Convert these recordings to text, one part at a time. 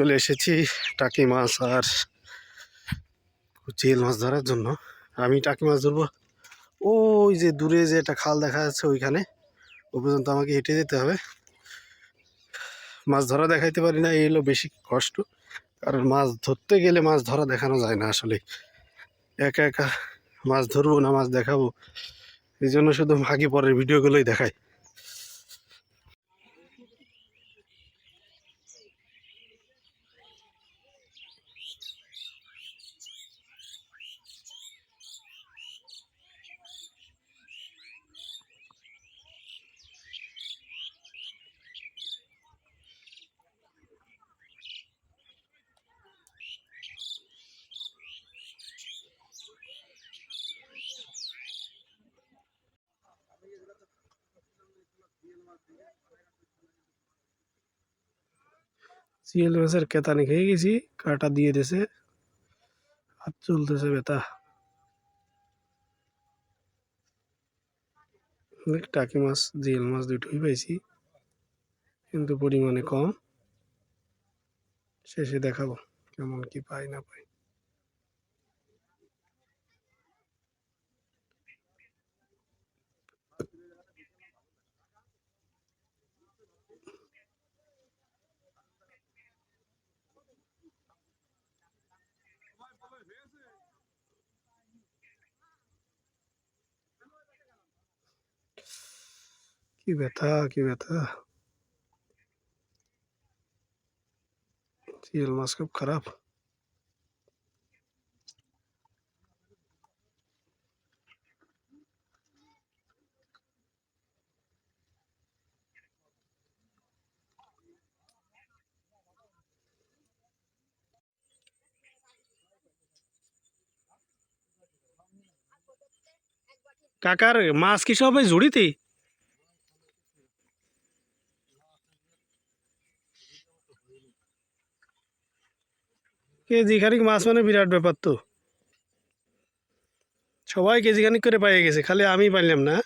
চলে এসেছি টাকি মাছ আর চিল মাছ ধরার জন্য। আমি টাকি মাছ ধরবো। ওই যে দূরে যে একটা খাল দেখা যাচ্ছে ওইখানে, ও পর্যন্ত আমাকে হেঁটে যেতে হবে। মাছ ধরা দেখাইতে পারি না, এই হলো বেশি কষ্ট। কারণ মাছ ধরতে গেলে মাছ ধরা দেখানো যায় না আসলে। একা একা মাছ ধরবো না, মাছ দেখাবো। এই জন্য শুধু আগে পরের ভিডিওগুলোই দেখাই। চিল মাছের কেতানি খেয়ে গেছি, কাটা দিয়ে দিয়েছে হাত চলতেছে বেতা টাকি মাছ, জিএল মাছ দুটোই পাইছি, কিন্তু পরিমাণে কম। শেষে দেখাবো কেমন কি পাই না পাই। কি ব্যথা কি ব্যথা? চিল মাছ খুব খারাপ। কাকার মাছ কি সবাই জুড়িতে কেজি খানিক মাছ মানে বিরাট ব্যাপার তো। সবাই কেজি খানিক করে পাইয়ে গেছে, খালি আমি পাইলাম না।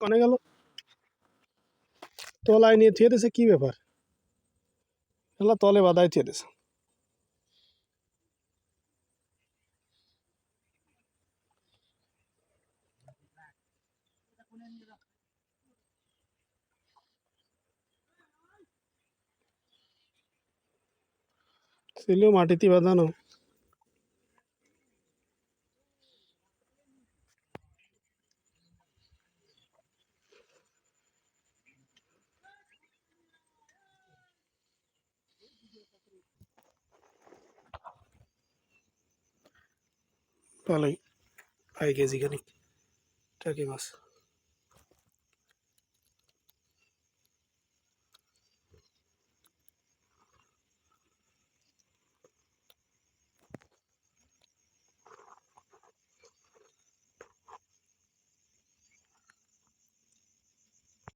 কনে গেল? তলায় নিয়ে থুয়ে দিয়েছে কি ব্যাপার এলা তলে বাদায় থুয়ে দিয়েছে ছিল মাটিতে বাঁধানো ভালোই। আই কেজি খানিক। টাকি মাছ।